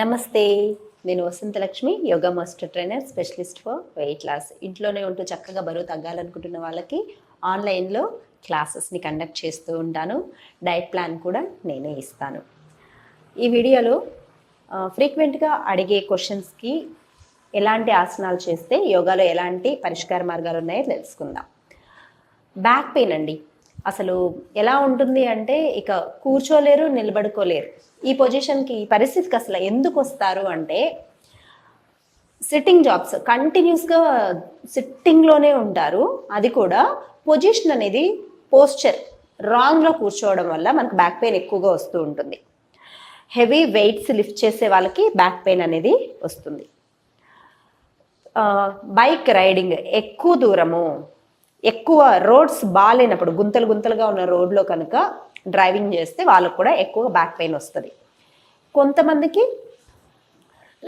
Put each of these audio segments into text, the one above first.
నమస్తే నేను Vasanthalakshmi yoga master trainer specialist for weight loss. ఇంట్లోనే ఉంటూ చక్కగా బరువు తగ్గాలనుకుంటున్న వాళ్ళకి ఆన్లైన్లో క్లాసెస్ని కండక్ట్ చేస్తూ ఉంటాను. డైట్ ప్లాన్ కూడా నేనే ఇస్తాను. ఈ వీడియోలో ఫ్రీక్వెంట్గా అడిగే క్వశ్చన్స్కి ఎలాంటి ఆసనాలు చేస్తే యోగాలో ఎలాంటి పరిష్కార మార్గాలు ఉన్నాయో తెలుసుకుందాం. బ్యాక్ పెయిన్ అండి. అసలు ఎలా ఉంటుంది అంటే ఇక కూర్చోలేరు నిలబడుకోలేరు. ఈ పొజిషన్కి ఈ పరిస్థితికి అసలు ఎందుకు వస్తారు అంటే సిట్టింగ్ జాబ్స్ కంటిన్యూస్గా సిట్టింగ్లోనే ఉంటారు. అది కూడా పొజిషన్ అనేది పోస్చర్ రాంగ్లో కూర్చోవడం వల్ల మనకు బ్యాక్ పెయిన్ ఎక్కువగా వస్తూ ఉంటుంది. హెవీ వెయిట్స్ లిఫ్ట్ చేసే వాళ్ళకి బ్యాక్ పెయిన్ అనేది వస్తుంది. బైక్ రైడింగ్ ఎక్కువ దూరము ఎక్కువ రోడ్స్ బాగాలేనప్పుడు గుంతలు గుంతలుగా ఉన్న రోడ్లో కనుక డ్రైవింగ్ చేస్తే వాళ్ళకు కూడా ఎక్కువ బ్యాక్ పెయిన్ వస్తుంది. కొంతమందికి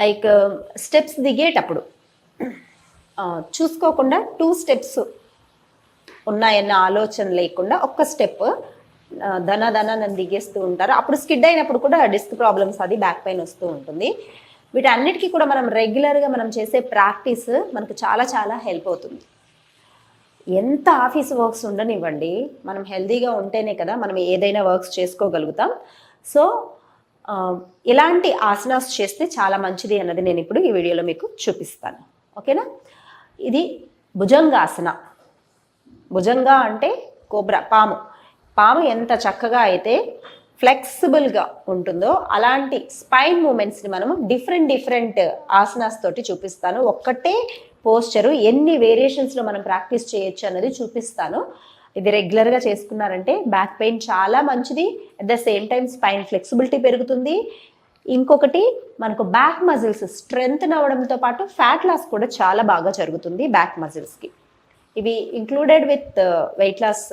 లైక్ స్టెప్స్ దిగేటప్పుడు చూసుకోకుండా టూ స్టెప్స్ ఉన్నాయన్న ఆలోచన లేకుండా ఒక్క స్టెప్ ధన ధన నన్ను దిగేస్తూ ఉంటారు. అప్పుడు స్కిడ్ అయినప్పుడు కూడా డిస్క్ ప్రాబ్లమ్స్ అది బ్యాక్ పెయిన్ వస్తూ ఉంటుంది. వీటన్నిటికీ కూడా మనం రెగ్యులర్గా మనం చేసే ప్రాక్టీస్ మనకు చాలా చాలా హెల్ప్ అవుతుంది. ఎంత ఆఫీస్ వర్క్స్ ఉండనివ్వండి మనం హెల్దీగా ఉంటేనే కదా మనం ఏదైనా వర్క్స్ చేసుకోగలుగుతాం. సో ఇలాంటి ఆసనాస్ చేస్తే చాలా మంచిది అన్నది నేను ఇప్పుడు ఈ వీడియోలో మీకు చూపిస్తాను. ఓకేనా? ఇది భుజంగాసన. భుజంగా అంటే కోబ్రా పాము. పాము ఎంత చక్కగా అయితే ఫ్లెక్సిబుల్గా ఉంటుందో అలాంటి స్పైన్ మూమెంట్స్ని మనము డిఫరెంట్ డిఫరెంట్ ఆసనాస్ తోటి చూపిస్తాను. ఒక్కటే పోస్చరు ఎన్ని వేరియేషన్స్లో మనం ప్రాక్టీస్ చేయొచ్చు అన్నది చూపిస్తాను. ఇది రెగ్యులర్గా చేసుకున్నారంటే బ్యాక్ పెయిన్ చాలా మంచిది. At the same time spine flexibility పెరుగుతుంది. ఇంకొకటి మనకు బ్యాక్ మజిల్స్ స్ట్రెంగ్త్ అవ్వడంతో పాటు ఫ్యాట్ లాస్ కూడా చాలా బాగా జరుగుతుంది బ్యాక్ మజిల్స్కి. ఇవి ఇంక్లూడెడ్ విత్ వెయిట్ లాస్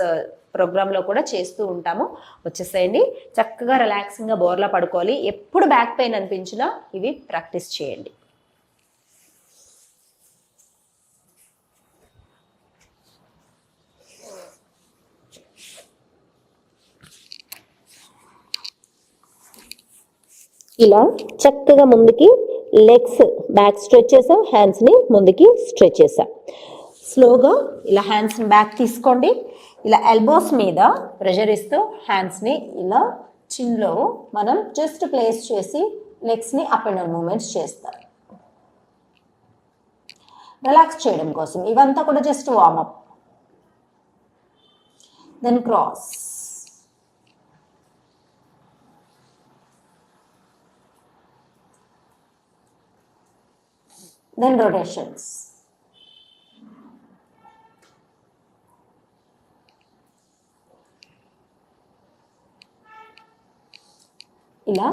ప్రోగ్రాంలో కూడా చేస్తూ ఉంటాము. వచ్చేసేయండి. చక్కగా రిలాక్సింగ్గా బోర్లా పడుకోవాలి. ఎప్పుడు బ్యాక్ పెయిన్ అనిపించినా ఇవి ప్రాక్టీస్ చేయండి. ఇలా చక్కగా ముందుకి లెగ్స్ బ్యాక్ స్ట్రెచ్ చేసాం హ్యాండ్స్ని ముందుకి స్ట్రెచ్ చేసాం. స్లోగా ఇలా హ్యాండ్స్ని బ్యాక్ తీసుకోండి. ఇలా ఎల్బోస్ మీద ప్రెషర్ ఇస్తూ హ్యాండ్స్ని ఇలా చిన్లో మనం జస్ట్ ప్లేస్ చేసి లెగ్స్ని అప్ అండ్ డౌన్ మూమెంట్స్ చేస్తాం. రిలాక్స్ చేయడం కోసం ఇవంతా కూడా just warm up then cross then rotations ఇలా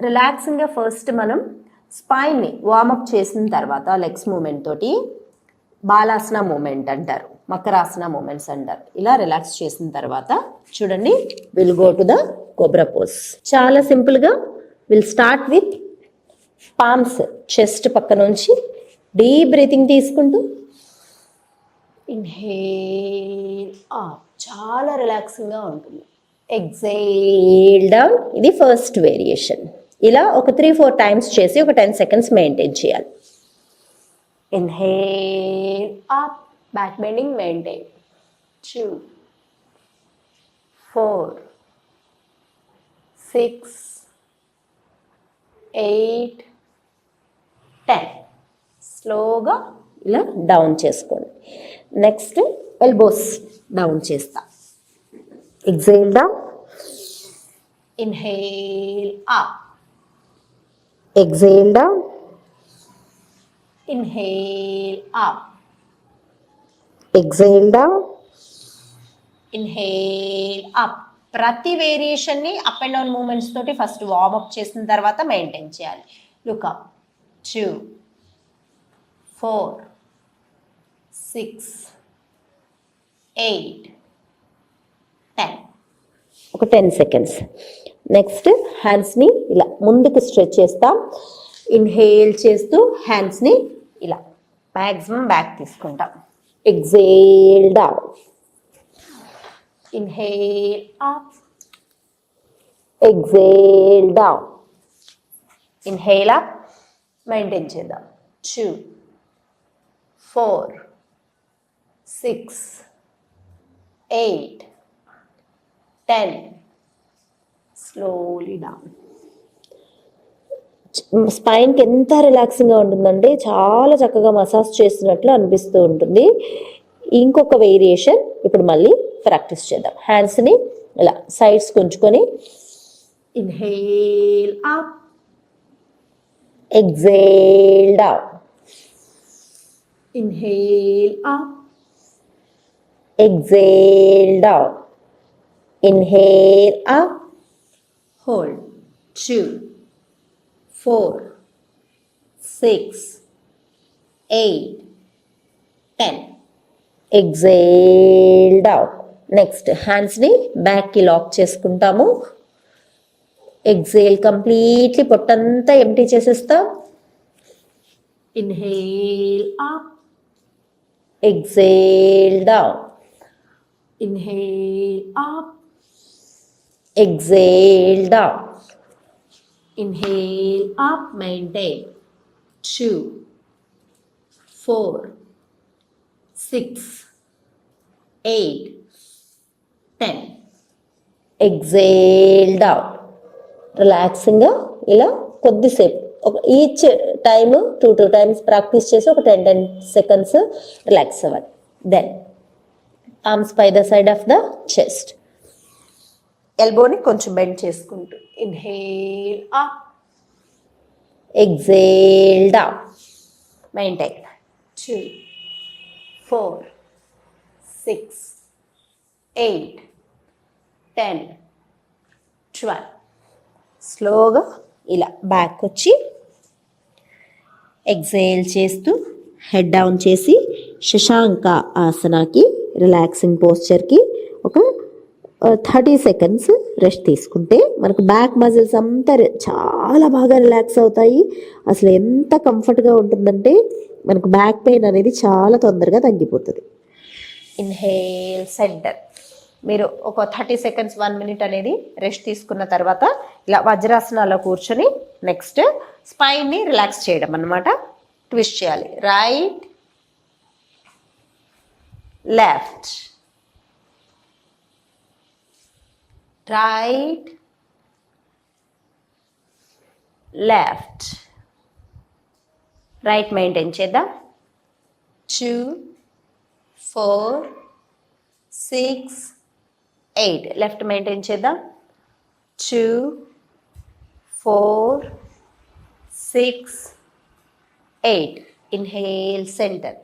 రిలాక్సింగ్గా ఫస్ట్ మనం స్పైన్ని వార్మప్ చేసిన తర్వాత లెగ్స్ మూమెంట్ తోటి బాలాసన మూమెంట్ అంటారు మకరాసన మూమెంట్స్ అంటారు. ఇలా రిలాక్స్ చేసిన తర్వాత చూడండి will go to the cobra pose చాలా సింపుల్గా will start with palms chest పక్క నుంచి డీప్ బ్రీతింగ్ తీసుకుంటూ ఇన్హేల్ అప్ చాలా రిలాక్సింగ్గా ఉంటుంది. ఎగ్జైల్ డౌన్ ఇది ఫస్ట్ వేరియేషన్ ఇలా ఒక త్రీ ఫోర్ టైమ్స్ చేసి ఒక టెన్ సెకండ్స్ మెయింటైన్ చేయాలి. Inhale up back bending maintain two four six eight ten స్లోగా ఇలా డౌన్ చేసుకోండి. నెక్స్ట్ ఎల్బోస్ డౌన్ చేస్తాను exhale down inhale up exhale down inhale up exhale down inhale up ప్రతి వేరియేషన్ని up and down movements తోటి first warm up చేసిన తర్వాత maintain చేయాలి. Look up two four six eight ఒక టెన్ సెకండ్స్ నెక్స్ట్ హ్యాండ్స్ని ఇలా ముందుకు స్ట్రెచ్ చేస్తాం. ఇన్హేల్ చేస్తూ హ్యాండ్స్ని ఇలా మ్యాక్సిమం బ్యాక్ తీసుకుంటాం. Exhale down inhale up. Exhale down. Inhale up maintain చేద్దాం. Two four six eight ten slowly down స్పైన్కి ఎంత రిలాక్సింగ్గా ఉంటుందంటే చాలా చక్కగా మసాజ్ చేస్తున్నట్లు అనిపిస్తూ ఉంటుంది. ఇంకొక వేరియేషన్ ఇప్పుడు మళ్ళీ ప్రాక్టీస్ చేద్దాం. హ్యాండ్స్ని ఇలా సైడ్స్ ఉంచుకొని inhale up exhale down inhale up exhale down inhale up hold two four, six, eight, ten. Exhale down next హ్యాండ్స్ని బ్యాక్కి లాక్ చేసుకుంటాము. ఎగ్జేల్ కంప్లీట్లీ పొట్టంతా ఎంటీ చేసేస్తాం. Inhale up exhale down inhale up exhale down Inhale up, maintain. Two, four, six, eight, ten. Exhale down రిలాక్సింగ్గా ఇలా కొద్దిసేపు. ఒక each time two two times practice చేసి ఒక టెన్ టెన్ సెకండ్స్ రిలాక్స్ అవ్వాలి. Then arms pi the side of the chest ఎల్బోని కొంచెం bend చేసుకుంటూ. Inhale up exhale down maintain two four six eight ten twelve స్లోగా ఇలా బ్యాక్ వచ్చి exhale చేస్తూ head down చేసి శశాంక ఆసనాకి రిలాక్సింగ్ పోస్చర్కి థర్టీ సెకండ్స్ రెస్ట్ తీసుకుంటే మనకు బ్యాక్ మజిల్స్ అంతా చాలా బాగా రిలాక్స్ అవుతాయి. అసలు ఎంత కంఫర్ట్గా ఉంటుందంటే మనకు బ్యాక్ పెయిన్ అనేది చాలా తొందరగా తగ్గిపోతుంది. ఇన్హేల్ సెంటర్ మీరు ఒక థర్టీ సెకండ్స్ వన్ మినిట్ అనేది రెస్ట్ తీసుకున్న తర్వాత ఇలా వజ్రాసనాల్లో కూర్చొని నెక్స్ట్ స్పైన్ని రిలాక్స్ చేయడం అన్నమాట. ట్విస్ట్ చేయాలి. Right left right left right maintain చేద్దాం. Two four six eight left maintain చేద్దాం. Two four six eight inhale center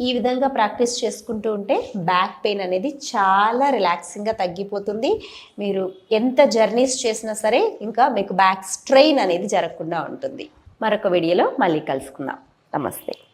ఈ విధంగా ప్రాక్టీస్ చేసుకుంటూ ఉంటే బ్యాక్ పెయిన్ అనేది చాలా రిలాక్సింగ్గా తగ్గిపోతుంది. మీరు ఎంత జర్నీస్ చేసినా సరే ఇంకా మీకు బ్యాక్ స్ట్రెయిన్ అనేది జరగకుండా ఉంటుంది. మరొక వీడియోలో మళ్ళీ కలుసుకుందాం. నమస్తే.